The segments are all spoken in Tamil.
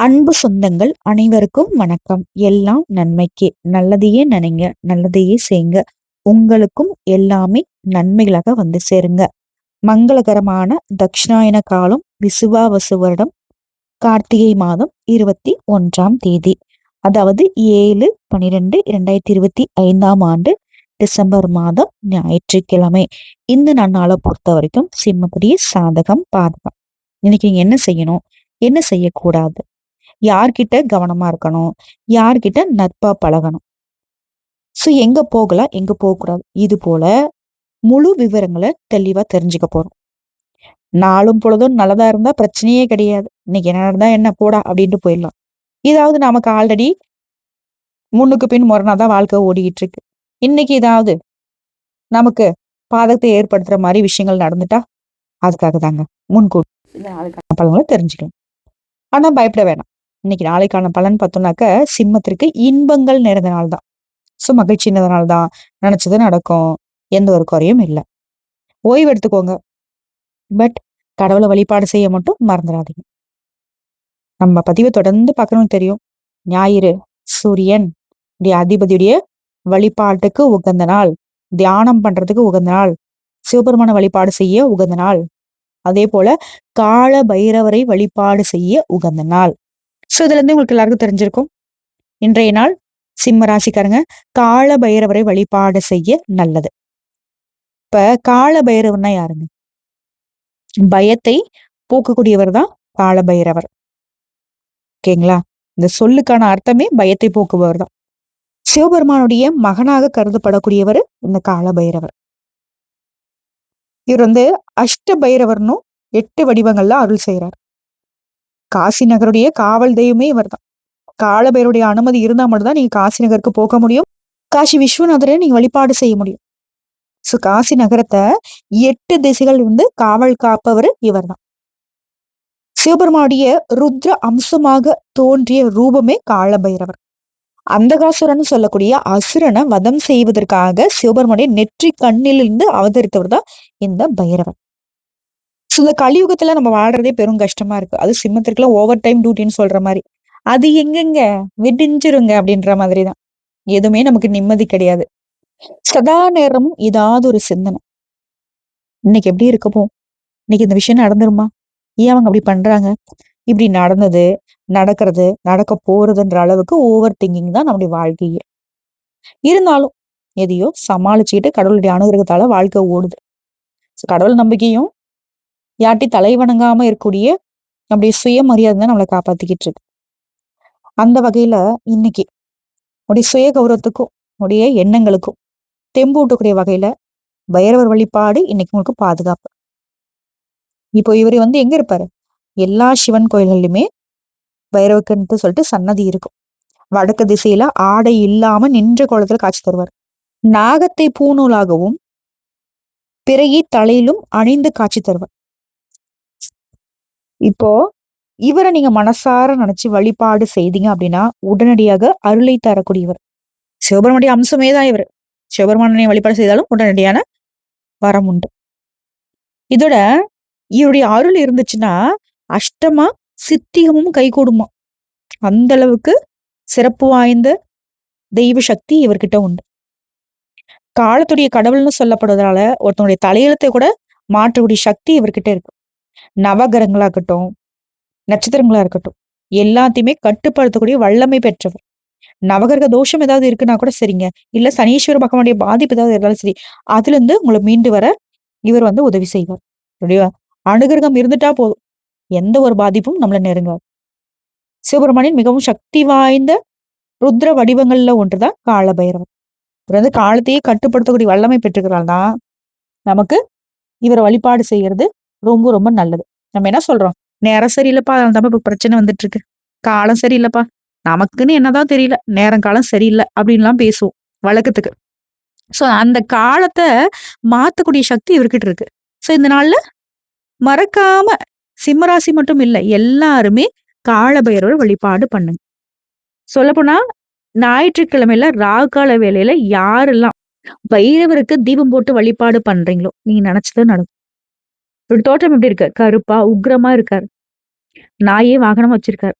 அன்பு சொந்தங்கள் அனைவருக்கும் வணக்கம். எல்லாம் நன்மைக்கு. நல்லதையே நினைங்க. நல்லதையே செய்யுங்க உங்களுக்கும் எல்லாமே நன்மைகளாக வந்து சேருங்க. மங்களகரமான தக்ஷணாயன காலம் விசுவாவசு வருடம் கார்த்திகை மாதம் இருபத்தி ஒன்றாம் தேதி. அதாவது ஏழு பனிரெண்டு இரண்டாயிரத்தி இருபத்தி ஐந்தாம் ஆண்டு டிசம்பர் மாதம் ஞாயிற்றுக்கிழமை. இந்த நன்னாளை பொறுத்த வரைக்கும் சிம்மக்குடிய சாதகம் பாதகம். இன்னைக்கு நீங்க என்ன செய்யணும்? என்ன செய்யக்கூடாது? யார்கிட்ட கவனமா இருக்கணும்? யார்கிட்ட நட்பா பழகணும்? ஸோ எங்க போகலாம் எங்க போகக்கூடாது? இது போல முழு விவரங்களை தெளிவா தெரிஞ்சுக்க போறோம். நாளும் பொழுதும் நல்லதா இருந்தா பிரச்சனையே கிடையாது. இன்னைக்கு என்ன இருந்தா என்ன போடா அப்படின்ட்டு போயிடலாம். இதாவது நமக்கு ஆல்ரெடி முன்னுக்கு பின் முரணாதான் வாழ்க்கை ஓடிக்கிட்டு இருக்கு. இன்னைக்கு ஏதாவது நமக்கு பாதகத்தை ஏற்படுத்துற மாதிரி விஷயங்கள் நடந்துட்டா அதுக்காக தாங்க முன்கூட்டி பலன்களை தெரிஞ்சுக்கலாம் ஆனா பயப்பட வேணாம். இன்னைக்கு நாளைக்கான பலன் பார்த்தோம்னாக்க சிம்மத்திற்கு இன்பங்கள் நிறைந்த நாள் தான் ஸோ மகிழ்ச்சி நிறைந்த நாள் தான் நினைச்சது நடக்கும். எந்த ஒரு குறையும் இல்லை. ஓய்வு எடுத்துக்கோங்க. பட் கடவுளை வழிபாடு செய்ய மட்டும் மறந்துடாதீங்க நம்ம பதிவை தொடர்ந்து பார்க்கணும்னு தெரியும். ஞாயிறு சூரியன் அதிபதியுடைய வழிபாட்டுக்கு உகந்த நாள். தியானம் பண்றதுக்கு உகந்த நாள். சிவபெருமான வழிபாடு செய்ய உகந்த நாள். அதே போல கால பைரவரை வழிபாடு செய்ய உகந்த நாள். ஸோ இதுல இருந்து உங்களுக்கு எல்லாருக்கும் தெரிஞ்சிருக்கும். இன்றைய நாள் சிம்ம ராசிக்காரங்க கால பைரவரை வழிபாடு செய்ய நல்லது. இப்ப கால பைரவர்னா யாருங்க? பயத்தை போக்கக்கூடியவர் தான் கால பைரவர் ஓகேங்களா? இந்த சொல்லுக்கான அர்த்தமே பயத்தை போக்குபவர் தான் சிவபெருமானுடைய மகனாக கருதப்படக்கூடியவர் இந்த கால பைரவர் இவர் வந்து அஷ்ட பைரவர்னும் எட்டு வடிவங்கள்ல அருள் செய்கிறார் காசி நகருடைய காவல் தெய்வமே இவர் தான் காலபேருடைய அனுமதி இருந்தா மட்டும்தான் நீங்க காசி நகருக்கு போக முடியும். காசி விஸ்வநாதரை நீங்க வழிபாடு செய்ய முடியும். சோ காசி நகரத்தை எட்டு திசைகள் இருந்து காவல் காப்பவர் இவர் தான் சிவபெருமானுடைய ருத்ர அம்சமாக தோன்றிய ரூபமே காலபைரவர். அந்தகாசுரன் சொல்லக்கூடிய அசுரனை வதம் செய்வதற்காக சிவபெருமானுடைய நெற்றி கண்ணிலிருந்து அவதரித்தவர் தான் இந்த பைரவர். ஸோ இந்த கலியுகத்துல நம்ம வாழ்றதே பெரும் கஷ்டமா இருக்கு. அது சிம்மத்திற்குலாம் ஓவர் டைம் டியூட்டின்னு சொல்ற மாதிரி. அது எங்கெங்க? விடிஞ்சிருங்க அப்படின்ற மாதிரி தான் எதுவுமே நமக்கு நிம்மதி கிடையாது. சதா நேரமும் ஏதாவது ஒரு சிந்தனை. இன்னைக்கு எப்படி இருக்கப்போ இன்னைக்கு இந்த விஷயம் நடந்துருமா? ஏன் அவங்க அப்படி பண்றாங்க? இப்படி நடந்தது நடக்கிறது நடக்க போறதுன்ற அளவுக்கு ஓவர் திங்கிங் தான் நம்முடைய வாழ்க்கையே. இருந்தாலும் எதையோ சமாளிச்சுக்கிட்டு கடவுளுடைய அனுகிரகத்தால வாழ்க்கை ஓடுது. கடவுள் நம்பிக்கையும் யாட்டி தலை வணங்காம இருக்கக்கூடிய நம்முடைய சுயமரியாதை தான் நம்மளை காப்பாத்திக்கிட்டு இருக்கு அந்த வகையில இன்னைக்கு உடைய சுய கௌரவத்துக்கும் உடைய எண்ணங்களுக்கும் தெம்பூட்டக்கூடிய வகையில பைரவர் வழிபாடு இன்னைக்கு உங்களுக்கு பாதுகாப்பு. இப்போ இவர் வந்து எங்க இருப்பாரு? எல்லா சிவன் கோயில்கள்லயுமே பைரவக்குன்ட்டு சொல்லிட்டு சன்னதி இருக்கும். வடக்கு திசையில ஆடை இல்லாம நின்ற கோலத்துல காட்சி தருவார். நாகத்தை பூநூலாகவும் பிறகி தலையிலும் அணிந்து காட்சி தருவார். இப்போ இவரை நீங்க மனசார நினைச்சு வழிபாடு செய்தீங்க அப்படின்னா உடனடியாக அருளை தரக்கூடியவர் சிவபெருமனுடைய அம்சமே தான் இவர். சிவபெருமானை வழிபாடு செய்தாலும் உடனடியான வரம் உண்டு. இதோட இவருடைய அருள் இருந்துச்சுன்னா அஷ்டமா சித்திகமும் கைகூடுமா? அந்த அளவுக்கு சிறப்பு வாய்ந்த தெய்வ சக்தி இவர்கிட்ட உண்டு. காலத்துடைய கடவுள்னு சொல்லப்படுவதால ஒருத்தனுடைய தலையெழுத்தை கூட மாற்றக்கூடிய சக்தி இவர்கிட்ட இருக்கு. நவகிரகங்களாகட்டும், நட்சத்திரங்களா இருக்கட்டும் எல்லாத்தையுமே கட்டுப்படுத்தக்கூடிய வல்லமை பெற்றவர். நவகிரக தோஷம் ஏதாவது இருக்குன்னா கூட சரிங்க. இல்ல சனீஸ்வர பகவானுடைய பாதிப்பு ஏதாவது இருந்தாலும் சரி அதுல இருந்து உங்களை மீண்டு வர இவர் வந்து உதவி செய்வார். அனுகிரகம் இருந்துட்டா போதும். எந்த ஒரு பாதிப்பும் நம்மளை நெருங்காது. சிவபெருமானின் மிகவும் சக்தி வாய்ந்த ருத்ர வடிவங்கள்ல ஒன்றுதான் காலபைரவர் இவர் வந்து காலத்தையே கட்டுப்படுத்தக்கூடிய வல்லமை பெற்றுக்கிறாள்னா நமக்கு இவரை வழிபாடு செய்யறது ரொம்ப ரொம்ப நல்லது. நம்ம என்ன சொல்றோம்? நேரம் சரியில்லைப்பா அதனால இப்ப பிரச்சனை வந்துட்டு இருக்கு காலம் சரியில்லைப்பா. நமக்குன்னு என்னதான் தெரியல. நேரம் காலம் சரியில்லை அப்படின்லாம் பேசுவோம் வழக்கத்துக்கு. சோ அந்த காலத்தை மாத்தக்கூடிய சக்தி இவர்கிட்ட இருக்கு. சோ இந்த நாள்ல மறக்காம சிம்மராசி மட்டும் இல்லை எல்லாருமே காலபைரவர் வழிபாடு பண்ணுங்க. சொல்லப்போனா ஞாயிற்றுக்கிழமையில ராகால வேலையில யாரெல்லாம் பைரவருக்கு தீபம் போட்டு வழிபாடு பண்றீங்களோ நீங்க நினைச்சது நடக்கும். ஒரு தோற்றம் எப்படி இருக்கு கருப்பா உக்ரமா இருக்காரு. நாயே வாகனம் வச்சிருக்காரு.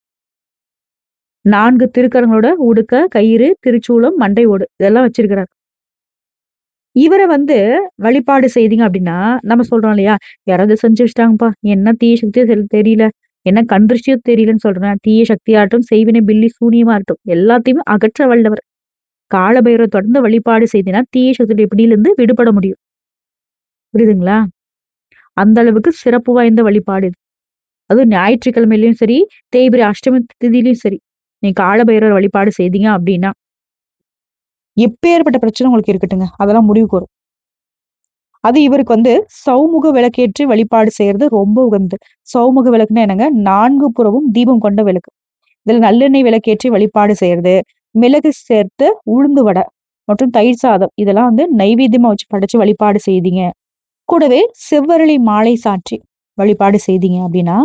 நான்கு திருக்கரங்களோட உடுக்க கயிறு திருச்சூலம் மண்டை ஓடு இதெல்லாம் வச்சிருக்கிறார். இவரை வந்து வழிபாடு செய்தீங்க அப்படின்னா நம்ம சொல்றோம் இல்லையா? யாராவது செஞ்சு வச்சிட்டாங்கப்பா. என்ன தீய சக்தியோ தெரியல. என்ன கந்திருஷ்டியோ தெரியலன்னு சொல்றேன். தீய சக்தியாகட்டும் செய்வினை பில்லி சூனியமா இருக்கட்டும். எல்லாத்தையுமே அகற்ற வல்லவர். காலபைரவை தொடர்ந்து வழிபாடு செய்தினா தீய சக்தியுடைய பிடியிலிருந்து விடுபட முடியும். புரியுதுங்களா? அந்த அளவுக்கு சிறப்பு வாய்ந்த வழிபாடு இது. அதுவும் ஞாயிற்றுக்கிழமையிலயும் சரி தேய்பிரி அஷ்டமி திதியிலையும் சரி நீ காலபைரவர் வழிபாடு செய்தீங்க அப்படின்னா. எப்பேற்பட்ட பிரச்சனை உங்களுக்கு இருக்கட்டுங்க. அதெல்லாம் முடிவுக்கு வரும் அது இவருக்கு வந்து சௌமுக விளக்கேற்றி வழிபாடு செய்யறது ரொம்ப உகந்தது. சௌமுக விளக்குன்னா என்னங்க? நான்கு புறவும் தீபம் கொண்ட விளக்கு. இதுல நல்லெண்ணெய் விளக்கேற்றி வழிபாடு செய்யறது மிளகு சேர்த்து உளுந்து வடை மற்றும் தயிர் சாதம் இதெல்லாம் வந்து நைவேத்தியமா வச்சு படைச்சு வழிபாடு செய்தீங்க. கூடவே செவ்வரளி மாலை சாற்றி வழிபாடு செய்தீங்க அப்படின்னா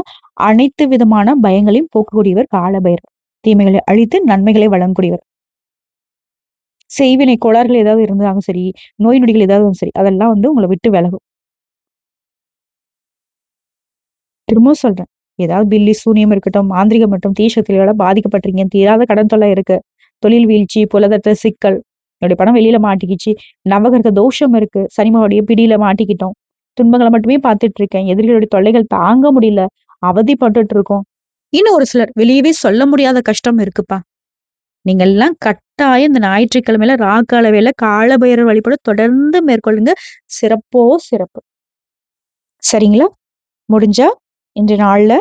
அனைத்து விதமான பயங்களையும் போக்கக்கூடியவர் காலபைரவர். தீமைகளை அழித்து நன்மைகளை வழங்கக்கூடியவர். செய்வினை கோளாறுகள் ஏதாவது இருந்தாலும் சரி நோய் நொடிகள் ஏதாவது சரி அதெல்லாம் வந்து உங்களை விட்டு விலகும். திரும்பவும் சொல்றேன். ஏதாவது பில்லி சூனியம் இருக்கட்டும் மாந்திரிகம் மற்றும் தீசக்திகளால பாதிக்கப்பட்டிருக்கீங்க தீராத கடன் தொல்லை இருக்கு தொழில் வீழ்ச்சி புலதத்த சிக்கல் என்னுடைய பணம் வெளியில மாட்டிக்கிச்சு. நவகிரக தோஷம் இருக்கு. சனிமாவுடைய பிடியில மாட்டிக்கிட்டோம். துன்பங்களை மட்டுமே பார்த்துட்டு இருக்கேன் எதிரிகளுடைய தொல்லைகள் தாங்க முடியல. அவதிப்பட்டுட்டு இருக்கோம் இன்னும் ஒரு சிலர் வெளியவே சொல்ல முடியாத கஷ்டம் இருக்குப்பா. நீங்க எல்லாம் கட்டாயம் இந்த ஞாயிற்றுக்கிழமையில ராக்கால காலபைரர் வழிபாடு தொடர்ந்து மேற்கொள்ளுங்க. சிறப்போ சிறப்பு. சரிங்களா? முடிஞ்சா இன்றைய நாள்ல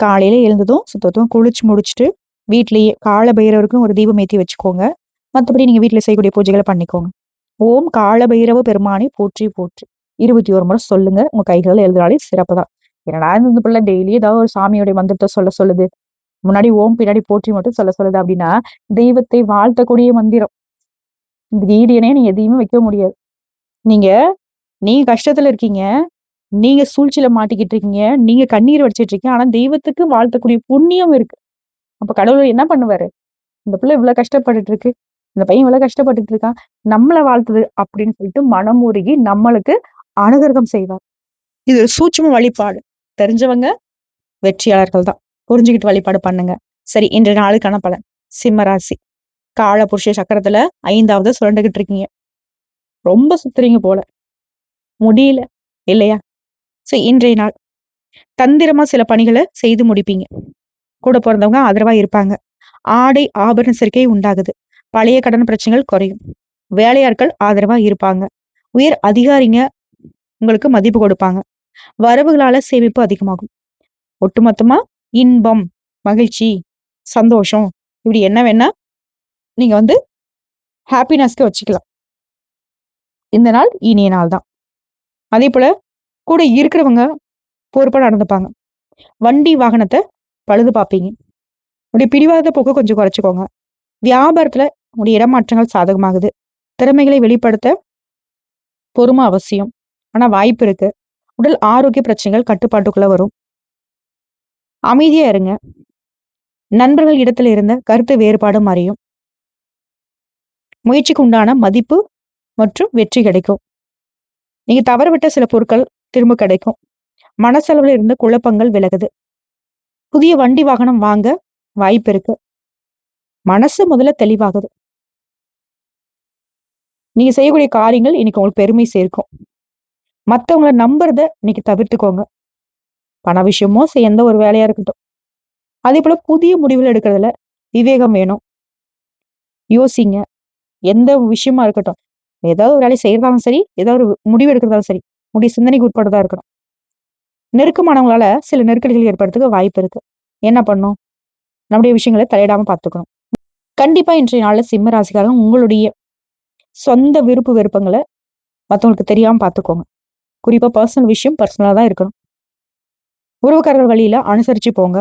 காலையில எழுந்ததும் சுத்தத்தும் குளிச்சு முடிச்சுட்டு வீட்லயே கால பைரவருக்கும் ஒரு தீபம் ஏற்றி வச்சுக்கோங்க. மற்றபடி நீங்க வீட்டுல செய்யக்கூடிய பூஜைகளை பண்ணிக்கோங்க. ஓம் கால பைரவ பெருமானை போற்றி போற்றி. இருபத்தி ஒரு முறை சொல்லுங்க. உங்க கைகளில் எழுதுனாலே சிறப்பு தான் என்னடா இந்த பிள்ளை டெய்லி ஏதாவது ஒரு சாமியோடைய மந்திரத்தை சொல்ல சொல்லுது. முன்னாடி ஓம் பின்னாடி போற்றி மட்டும் சொல்ல சொல்லுது அப்படின்னா தெய்வத்தை வாழ்த்தக்கூடிய மந்திரம். இந்த ஈடியனே நீங்க எதையுமே வைக்க முடியாது. நீங்க நீங்க கஷ்டத்துல இருக்கீங்க. நீங்க சூழ்ச்சியில மாட்டிக்கிட்டு இருக்கீங்க. நீங்க கண்ணீர் வடிச்சிட்டு இருக்கீங்க. ஆனா தெய்வத்துக்கு வாழ்த்தக்கூடிய புண்ணியம் இருக்கு. அப்ப கடவுள் என்ன பண்ணுவாரு? இந்த பிள்ளை இவ்வளவு கஷ்டப்பட்டுட்டு இருக்கு. இந்த பையன் இவ்வளவு கஷ்டப்பட்டுட்டு இருக்கான். நம்மளை வாழ்த்துது அப்படின்னு சொல்லிட்டு மனம் உருகி நம்மளுக்கு அனுகிரகம் செய்வார். இது ஒரு சூட்சம வழிபாடு. தெரிஞ்சவங்க வெற்றியாளர்கள் தான். புரிஞ்சுக்கிட்டு வழிபாடு பண்ணுங்க. சரி இன்றைய நாளுக்கான பலன். சிம்மராசி. கால புருஷ சக்கரத்துல ஐந்தாவது சுரண்டுகிட்டு இருக்கீங்க. ரொம்ப சுத்துறீங்க போல. முடியல இல்லையா? சோ இன்றைய நாள். தந்திரமா சில பணிகளை செய்து முடிப்பீங்க. கூட பிறந்தவங்க ஆதரவா இருப்பாங்க. ஆடை ஆபரண சேர்க்கை உண்டாகுது. பழைய கடன் பிரச்சனைகள் குறையும். வேலையாட்கள் ஆதரவா இருப்பாங்க. உயர் அதிகாரிங்க உங்களுக்கு மதிப்பு கொடுப்பாங்க. வரவுகளால சேமிப்பு அதிகமாகும். ஒட்டுமொத்தமா இன்பம் மகிழ்ச்சி சந்தோஷம் இப்படி என்ன வேணா நீங்க வந்து ஹாப்பினஸ்க்கு வச்சுக்கலாம். இந்த நாள் இனிய நாள் தான். அதே போல கூட இருக்கிறவங்க பொறுப்பா நடந்துப்பாங்க. வண்டி வாகனத்தை பழுது பார்ப்பீங்க. உடைய பிடிவாத போக்கு கொஞ்சம் குறைச்சிக்கோங்க. வியாபாரத்துல உங்களுடைய இடமாற்றங்கள் சாதகமாகுது. திறமைகளை வெளிப்படுத்த பொறுமை அவசியம். ஆனா வாய்ப்பு இருக்கு. உடல் ஆரோக்கிய பிரச்சனைகள் கட்டுப்பாட்டுக்குள்ள வரும். அமைதியா இருங்க. நண்பர்கள் இடத்துல இருந்த கருத்து வேறுபாடு மறையும். முயற்சிக்கு உண்டான மதிப்பு மற்றும் வெற்றி கிடைக்கும். நீங்க தவறவிட்ட சில பொருட்கள் திரும்ப கிடைக்கும். மனசளவுல இருந்த குழப்பங்கள் விலகுது. புதிய வண்டி வாகனம் வாங்க வாய்ப்பு இருக்கு. மனசு முதல்ல தெளிவாகுது. நீங்க செய்யக்கூடிய காரியங்கள் இன்னைக்கு உங்களுக்கு பெருமை சேர்க்கும். மற்றவங்கள நம்புறத இன்னைக்கு தவிர்த்துக்கோங்க. பண விஷயமோ எந்த ஒரு வேலையா இருக்கட்டும். அதே போல புதிய முடிவுகள் எடுக்கிறதுல விவேகம் வேணும். யோசிங்க. எந்த விஷயமா இருக்கட்டும். ஏதாவது ஒரு வேலையை செய்யறதாலும் சரி ஏதாவது ஒரு முடிவு எடுக்கிறதாலும் சரி முடிய சிந்தனைக்கு உட்பட்டதா இருக்கணும். நெருக்கமானவங்களால சில நெருக்கடிகள் ஏற்படுறதுக்கு வாய்ப்பு இருக்கு. என்ன பண்ணும்? நம்முடைய விஷயங்களை தலையிடாம பார்த்துக்கணும். கண்டிப்பா இன்றைய நாளில் சிம்ம ராசிக்காரங்க உங்களுடைய சொந்த விருப்பு விருப்பங்களை மற்றவங்களுக்கு தெரியாமல் பார்த்துக்கோங்க குறிப்பாக பர்சனல் விஷயம் பர்சனலாக தான் இருக்கணும். உறவுக்காரர்கள் வழியில் அனுசரித்து போங்க.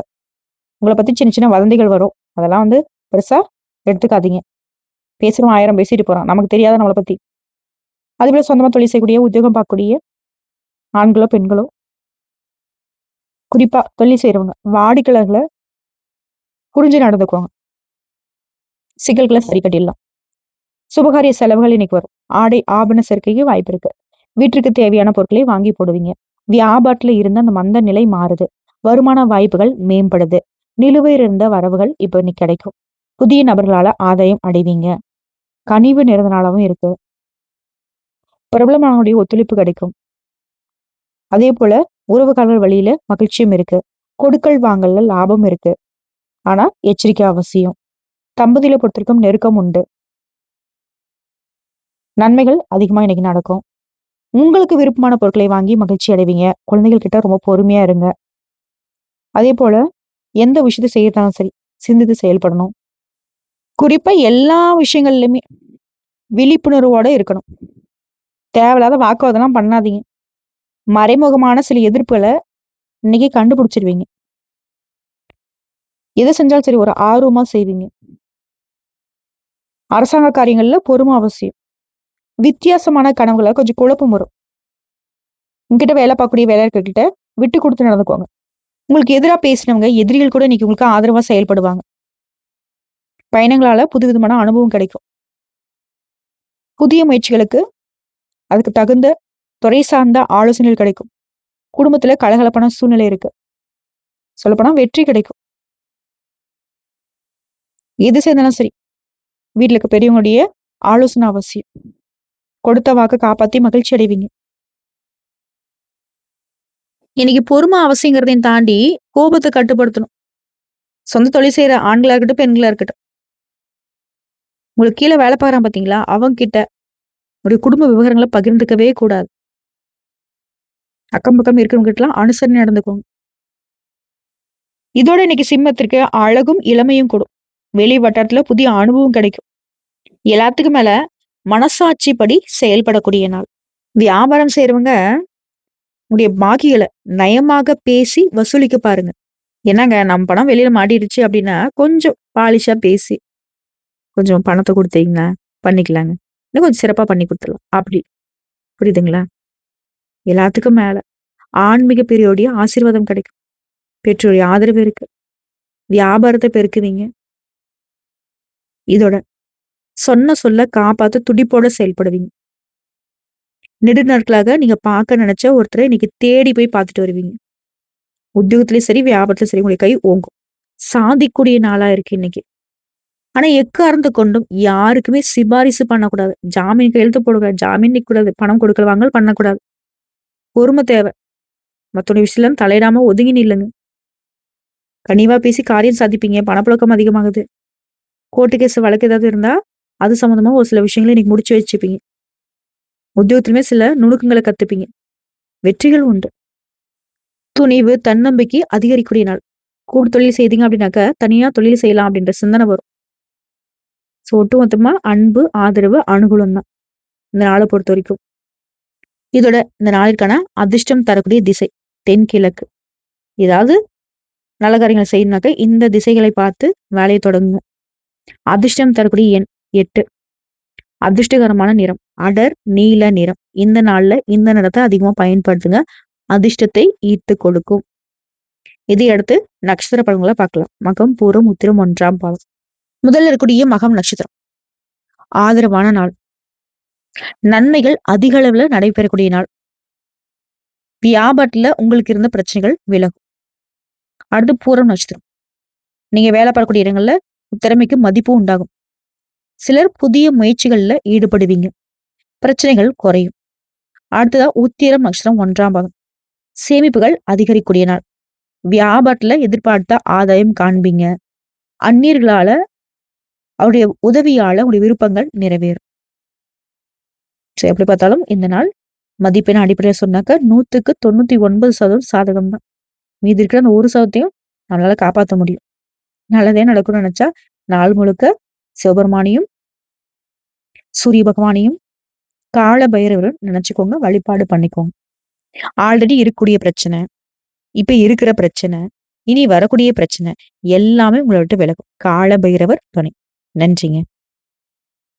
உங்களை பற்றி சின்ன சின்ன வதந்திகள் வரும். அதெல்லாம் வந்து பெருசாக எடுத்துக்காதீங்க. பேசுகிறோம் ஆயிரம் பேசிட்டு போகிறோம் நமக்கு தெரியாத நம்மளை பற்றி அதுபோல சொந்தமாக தொழில் செய்யக்கூடிய உத்தியோகம் பார்க்கக்கூடிய ஆண்களோ பெண்களோ குறிப்பாக தொழில் செய்கிறவங்க வாடிக்கையாளர்களை புரிஞ்சு நடந்துக்குவாங்க சிக்கல்களை சரி கட்டிடலாம். சுபகாரிய செலவுகள் இன்னைக்கு வரும். ஆடை ஆபண சேர்க்கைக்கு வாய்ப்பு இருக்கு. வீட்டிற்கு தேவையான பொருட்களை வாங்கி போடுவீங்க. வியாபாரத்துல இருந்த அந்த மந்த நிலை மாறுது. வருமான வாய்ப்புகள் மேம்படுது. நிலுவையில் இருந்த வரவுகள் இப்ப இன்னைக்கு கிடைக்கும். புதிய நபர்களால ஆதாயம் அடைவீங்க. கனிவு நிறந்தனாலவும் இருக்கு. பிரபலமானவங்களுடைய ஒத்துழைப்பு கிடைக்கும். அதே போல உறவுகாரர்கள் வழியில மகிழ்ச்சியும் இருக்கு. கொடுக்கல் வாங்கல்ல லாபம் இருக்கு. ஆனா எச்சரிக்கை அவசியம். தம்பதியில பொறுத்திருக்கும் நெருக்கம் உண்டு. நன்மைகள் அதிகமா இன்னைக்கு நடக்கும். உங்களுக்கு விருப்பமான பொருட்களை வாங்கி மகிழ்ச்சி அடைவீங்க. குழந்தைகள் கிட்ட ரொம்ப பொறுமையா இருங்க. அதே போல எந்த விஷயத்தை செய்யறதாலும் சரி சிந்தித்து செயல்படணும். குறிப்பா எல்லா விஷயங்கள்லயுமே விழிப்புணர்வோட இருக்கணும். தேவையில்லாத வாக்குவாதம்லாம் பண்ணாதீங்க. மறைமுகமான சில எதிர்ப்புகளை இன்னைக்கு கண்டுபிடிச்சிருவீங்க. எதை செஞ்சாலும் சரி ஒரு ஆர்வமா செய்வீங்க. அரசாங்க காரியங்கள்ல பொறுமை அவசியம். வித்தியாசமான கனவுகளை கொஞ்சம் குழப்பம் வரும். உங்ககிட்ட வேலை பார்க்கக்கூடிய வேலையாட்கள்கிட்ட விட்டு கொடுத்து நடந்துக்குவாங்க. உங்களுக்கு எதிராக பேசினவங்க எதிரிகள் கூட இன்னைக்கு உங்களுக்கு ஆதரவா செயல்படுவாங்க. பயணங்களால புதுவிதமான அனுபவம் கிடைக்கும். புதிய முயற்சிகளுக்கு அதுக்கு தகுந்த துறை சார்ந்த ஆலோசனைகள் கிடைக்கும். குடும்பத்துல கலகலப்பான சூழ்நிலை இருக்கு. சொல்லப்போனா வெற்றி கிடைக்கும். எது சேர்ந்தாலும் சரி வீட்டுல இருக்க பெரியவங்களுடைய ஆலோசனை அவசியம். கொடுத்த வாக்கு காப்பாத்தி மகிழ்ச்சி அடைவீங்க. இன்னைக்கு பொறுமை அவசியங்கிறதையும் தாண்டி கோபத்தை கட்டுப்படுத்தணும். சொந்த தொழில் செய்யற ஆண்களா இருக்கட்டும் பெண்களா இருக்கட்டும். உங்களுக்கு கீழே வேலை பார்க்கறான் பார்த்தீங்களா அவங்க கிட்ட ஒரு குடும்ப விவகாரங்களை பகிர்ந்துக்கவே கூடாது. அக்கம் பக்கம் இருக்கிறவங்க கிட்டலாம் அனுசரணை நடந்துக்கோங்க. இதோட இன்னைக்கு சிம்மத்திற்கு அழகும் இளமையும் கூடும். வெளி வட்டாரத்துல புதிய அனுபவம் கிடைக்கும். எல்லாத்துக்கும் மேல மனசாட்சிப்படி செயல்படக்கூடிய நாள். வியாபாரம் செய்யறவங்க உடைய பாக்கிகளை நயமாக பேசி வசூலிக்க பாருங்க. என்னங்க நம்ம பணம் வெளியில மாட்டிடுச்சு அப்படின்னா கொஞ்சம் பாலிஷா பேசி கொஞ்சம் பணத்தை கொடுத்தீங்கன்னா பண்ணிக்கலாங்க. இன்னும் கொஞ்சம் சிறப்பா பண்ணி கொடுத்துடலாம். அப்படி. புரியுதுங்களா? எல்லாத்துக்கும் மேல ஆன்மீக பெரியோடைய ஆசீர்வாதம் கிடைக்கும். பெற்றோருடைய ஆதரவு இருக்கு. வியாபாரத்தை பெருக்குவீங்க. இதோட சொன்ன சொல்ல காப்பாத்து துடிப்போட செயல்படுவீங்க. நெடுநாட்களாக நீங்க பார்க்க நினைச்ச ஒருத்தரை இன்னைக்கு தேடி போய் பார்த்துட்டு வருவீங்க. உத்தியோகத்திலயும் சரி வியாபாரத்திலயும் சரி உங்களுடைய கை ஓங்கும். சாதிக்கூடிய நாளா இருக்கு இன்னைக்கு. ஆனா எக்காரணத்தை கொண்டும் யாருக்குமே சிபாரிசு பண்ணக்கூடாது. ஜாமீன் கையெழுத்து போடக்கூடாது ஜாமீன் நிற்கக்கூடாது பணம் கொடுக்கல் வாங்கல் பண்ணக்கூடாது. பொறுமை தேவை. மத்தொரு விஷயம் தலையிடாம ஒதுங்கி நில்லுங்க. கனிவா பேசி காரியம் சாதிப்பீங்க பணப்புழக்கம் அதிகமாகுது. கோர்ட்டு கேஸ் வழக்கு ஏதாவது இருந்தா அது சம்மந்தமா ஒரு சில விஷயங்களை இன்னைக்கு முடிச்சு வச்சுப்பீங்க. உத்தியோகத்திலுமே சில நுணுக்கங்களை கத்துப்பீங்க. வெற்றிகள் உண்டு. துணிவு தன்னம்பிக்கை அதிகரிக்கூடிய நாள். கூடு தொழில் செய்தீங்க அப்படின்னாக்க தனியா தொழில் செய்யலாம் அப்படின்ற சிந்தனை வரும். ஸோ ஒட்டுமொத்தமா அன்பு ஆதரவு அனுகூலம் தான். இந்த நாளை பொறுத்த வரைக்கும். இதோட இந்த நாளிற்கான அதிர்ஷ்டம் தரக்கூடிய திசை தென்கிழக்கு. ஏதாவது நல்ல காரியங்களை செய்யணுனாக்க இந்த திசைகளை பார்த்து வேலையை தொடங்குங்க. அதிர்ஷ்டம் தரக்கூடிய எண். எட்டு. அதிர்ஷ்டகரமான நிறம். அடர் நீல நிறம். இந்த நாள்ல இந்த நிறத்தை அதிகமா பயன்படுத்துங்க. அதிர்ஷ்டத்தை ஈர்த்து கொடுக்கும். இதை அடுத்து நட்சத்திர பலன்களை பார்க்கலாம். மகம் பூரம் உத்திரம் ஒன்றாம் பாலம் முதல்ல இருக்கக்கூடிய மகம் நட்சத்திரம். ஆதரவான நாள். நன்மைகள் அதிக அளவுல நடைபெறக்கூடிய நாள். வியாபாரத்துல உங்களுக்கு இருந்த பிரச்சனைகள் விலகும். அடுத்து பூரம் நட்சத்திரம். நீங்க வேலை பார்க்கக்கூடிய இடங்கள்ல திறமைக்கு மதிப்பு உண்டாகும். சிலர் புதிய முயற்சிகள்ல ஈடுபடுவீங்க. பிரச்சனைகள் குறையும். அடுத்ததா உத்திரம் நட்சத்திரம் ஒன்றாம் பாகம். சேமிப்புகள் அதிகரிக்கூடிய நாள். வியாபாரத்துல எதிர்பார்த்த ஆதாயம் காண்பீங்க. அந்நியர்களால அவருடைய உதவியால உங்களுடைய விருப்பங்கள் நிறைவேறும். சரி எப்படி பார்த்தாலும் இந்த நாள் மதிப்பெண் அடிப்படையில் சொன்னாக்க நூத்துக்கு தொண்ணூத்தி ஒன்பது சதவீதம் சாதகம் தான். மீதி இருக்கிற அந்த ஒரு சதத்தையும் நம்மளால காப்பாற்ற முடியும். நல்லதே நடக்கும்னு நினைச்சா நாள் முழுக்க சிவபெருமானையும் சூரிய பகவானையும் கால பைரவரும் நினைச்சுக்கோங்க வழிபாடு பண்ணிக்கோங்க. ஆல்ரெடி இருக்கக்கூடிய பிரச்சனை இப்ப இருக்கிற பிரச்சனை இனி வரக்கூடிய பிரச்சனை எல்லாமே உங்களை விட்டு விலகும். கால பைரவர் துணை. நன்றிங்க.